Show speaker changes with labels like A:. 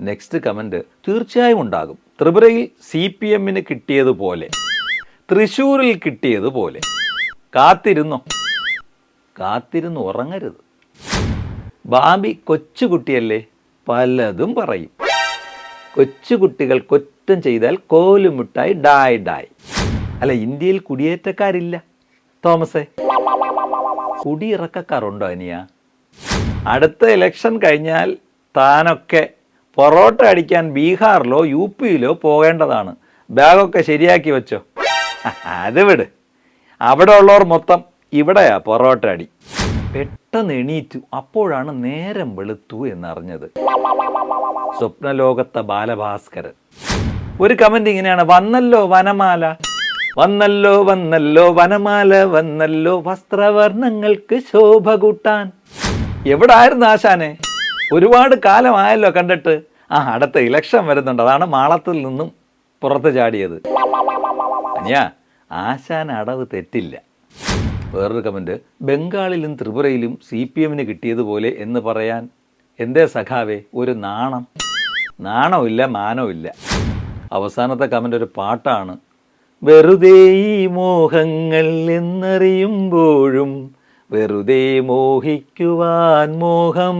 A: Next comment തീർച്ചയായും ഉണ്ടാകും. ത്രിപുരയിൽ സി പി എമ്മിന് കിട്ടിയതുപോലെ തൃശൂരിൽ കിട്ടിയതുപോലെ. കാത്തിരുന്നോ? കാത്തിരുന്ന് ഉറങ്ങരുത്. ബാബി കൊച്ചുകുട്ടിയല്ലേ? പലതും പറയും. കൊച്ചുകുട്ടികൾ കൊറ്റം ചെയ്താൽ കോലുമുട്ടായി ഡായ് ഡായ്. അല്ല ഇന്ത്യയിൽ കുടിയേറ്റക്കാരില്ല. തോമസേ കുടിയിറക്കക്കാരുണ്ടോ അനിയ? അടുത്ത ഇലക്ഷൻ കഴിഞ്ഞാൽ താനൊക്കെ പൊറോട്ട അടിക്കാൻ ബീഹാറിലോ യു പിയിലോ പോകേണ്ടതാണ്. ബാഗൊക്കെ ശരിയാക്കി വെച്ചോ. അത് വിട്. അവിടെ ഉള്ളവർ മൊത്തം ഇവിടെയാ പൊറോട്ട അടി. പെട്ടെന്ന് എണീറ്റു. അപ്പോഴാണ് നേരം വെളുത്തു എന്നറിഞ്ഞത്. സ്വപ്നലോകത്തെ ബാലഭാസ്കരൻ. ഒരു കമന്റ് ഇങ്ങനെയാണ്. വന്നല്ലോ വനമാല. വന്നല്ലോ വന്നല്ലോ വനമാല വന്നല്ലോ വസ്ത്രവർണങ്ങൾക്ക് ശോഭ കൂട്ടാൻ. എവിടായിരുന്നു ആശാനെ? ഒരുപാട് കാലമായല്ലോ കണ്ടിട്ട്. ആ അടുത്ത ഇലക്ഷൻ വരുന്നുണ്ട്. അതാണ് മാളത്തിൽ നിന്നും പുറത്ത് ചാടിയത്. അനിയാ ആശാൻ അടവ് തെറ്റില്ല. വേറൊരു കമന്റ് ബംഗാളിലും ത്രിപുരയിലും സി പി എമ്മിന് കിട്ടിയതുപോലെ എന്ന് പറയാൻ എന്തേ സഖാവേ ഒരു നാണം. നാണമില്ല മാനമില്ല. അവസാനത്തെ കമന്റ് ഒരു പാട്ടാണ്. വെറുതെ ഈ മോഹങ്ങൾ എന്നറിയുമ്പോഴും വെറുതെ മോഹിക്കുവാൻ മോഹം.